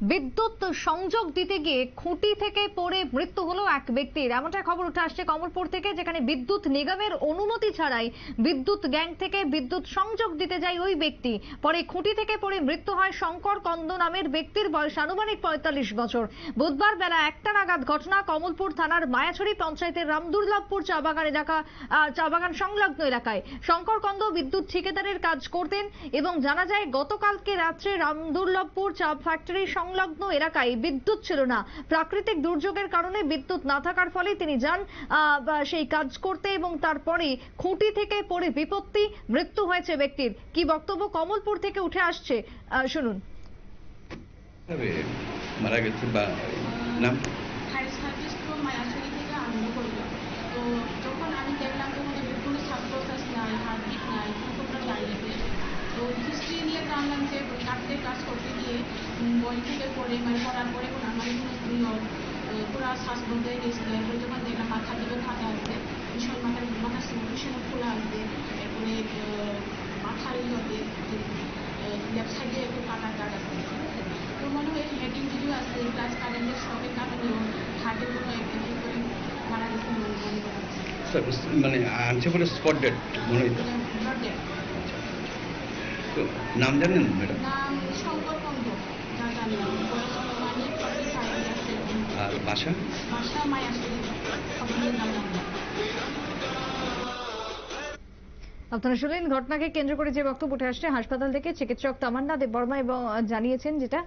বিদ্যুৎ সংযোগ দিতে গিয়ে খুঁটি থেকে পড়ে মৃত্যু হলো এক ব্যক্তির। এমনটা খবর উঠে আসছে কমলপুর থেকে, যেখানে বিদ্যুৎ নিগমের অনুমতি ছাড়াই বিদ্যুৎ গ্যাং থেকে বিদ্যুৎ সংযোগ দিতে যায় ওই ব্যক্তি। পরে খুঁটি থেকে পড়ে মৃত্যু হয় শঙ্কর কন্দ নামের ব্যক্তির বয়স আনুমানিক পঁয়তাল্লিশ বছর। বুধবার বেলা একটা নাগাদ ঘটনা কমলপুর থানার মায়াছড়ি পঞ্চায়েতের রামদুর্লভপুর চা বাগান এলাকা চা বাগান সংলগ্ন এলাকায়। শঙ্কর কন্দ বিদ্যুৎ ঠিকাদারের কাজ করতেন এবং জানা যায়, গতকালকে রাত্রে রামদুর্লভপুর চা ফ্যাক্টরি সংলগ্ন এলাকায় বিদ্যুৎ ছিল না। প্রাকৃতিক দুর্যোগের কারণে বিদ্যুৎ না থাকার ফলে তিনি যান সেই কাজ করতে এবং তারপরে খুঁটি থেকে পড়ে বিপত্তি, মৃত্যু হয়েছে ব্যক্তির। কি বক্তব্য কমলপুর থেকে উঠে আসছে? শুনুন। মারা গেছে বা নাম হায়ার সার্ভিস তো মায়াছড়ি থেকে আরম্ভ করল তো যখন আমি দেখলাম তখন ওদের কোনো সাব প্রসেস নাই হার্টবিট নাই কোনো লাইনে তো হিস্ট্রি নিয়ে জানলাম যে কাটতে কাজ করতে গিয়ে বই থেকে পড়ে মানে পড়ার পরে কোনো আমার কোনো পুরো শ্বাস বন্ধ হয়ে গেছিল এরপরে যখন দেখলাম মাথা দিকে ফাটা আসবে ভীষণ মাথার মাথার ভীষণ খোলা আসবে এরপরে মাথার ইয়ে লেফট সাইডে একটু কাটা দাগ আছে তো মনে হয় হেডিং কিছু আছে প্লাস কারেন্টের শকের কারণে হার্টের কোনো একটা কি করে মারা গেছে মনে মনে মানে আনছে বলে স্পট ডেট মনে ডেথ তো নাম জানেন ম্যাডাম? আর শঙ্কর আপনারা শুনলেন ঘটনাকে কেন্দ্র করে যে বক্তব্য উঠে আসছে, হাসপাতাল থেকে চিকিৎসক তামান্না দেব বর্মা এবং জানিয়েছেন যেটা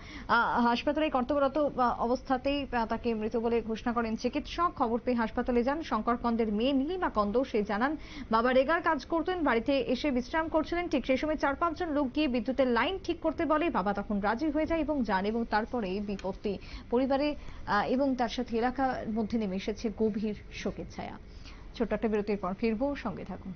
হাসপাতালে কর্তব্যরত অবস্থাতেই তাকে মৃত বলে ঘোষণা করেন চিকিৎসক। খবর পেয়ে হাসপাতালে যান শঙ্কর কন্দের মেয়ে নীলিমা কন্দ। সে জানান, বাবা রেগার কাজ করতেন, বাড়িতে এসে বিশ্রাম করছিলেন। ঠিক সেই সময় চার, পাঁচজন লোক গিয়ে বিদ্যুতের লাইন ঠিক করতে বলে। বাবা তখন রাজি হয়ে যায় এবং যান এবং তারপরে বিপত্তি। পরিবারে এবং তার সাথে এলাকার মধ্যে নেমে এসেছে গভীর শোকের ছায়া। ছোট্ট একটা বিরতির পর ফিরবো। সঙ্গে থাকুন।